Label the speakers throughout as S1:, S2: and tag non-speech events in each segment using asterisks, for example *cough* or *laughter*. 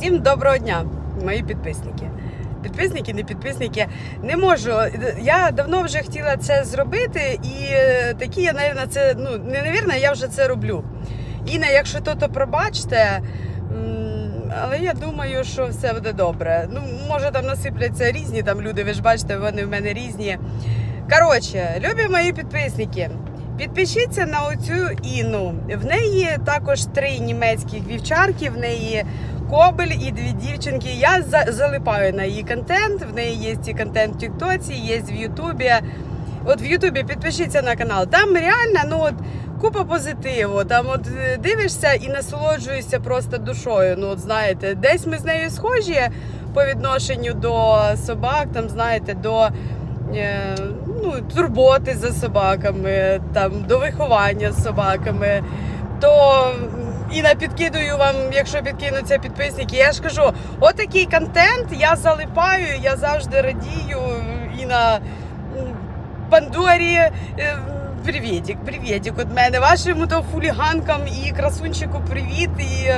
S1: Всім доброго дня, мої підписники. Підписники, не підписники. Не можу. Я давно вже хотіла це зробити, і е, такі я, навірно, це ну не навірно, я вже це роблю. Інна, якщо то, то пробачте. Але я думаю, що все буде добре. Ну, може, там насипляться різні там люди, ви ж бачите, вони в мене різні. Коротше, любі мої підписники, підпишіться на оцю Інну. В неї також три німецьких вівчарки, в неї Кобель і дві дівчинки. Я за- залипаю на її контент. В неї є ці контент в Тіктоці, є в Ютубі. От в Ютубі підпишіться на канал. Там реально, ну от купа позитиву. Там от е, дивишся і насолоджуєшся просто душою. Ну, от знаєте, десь ми з нею схожі по відношенню до собак, там знаєте, до. е, Ну, турботи за собаками, там до виховання з собаками, то і на підкидую вам, якщо підкинуться підписники. Я ж кажу, отакий контент я залипаю, я завжди радію і на Пандорі. Привітик, привітик від мене. Вашим то хуліганкам і красунчику привіт. І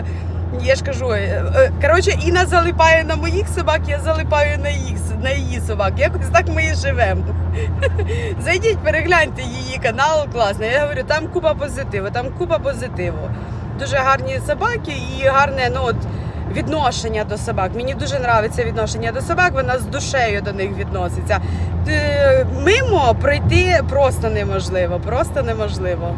S1: я ж кажу, е, е, коротше, Інна залипає на моїх собак, я залипаю на їх на її собак. Якось так ми і живемо. *laughs* Зайдіть, перегляньте її канал, класно. Я говорю, там купа позитиву, там купа позитиву. Дуже гарні собаки і гарне ну, от, відношення до собак. Мені дуже подобається відношення до собак, вона з душею до них відноситься. Мимо пройти просто неможливо, просто неможливо.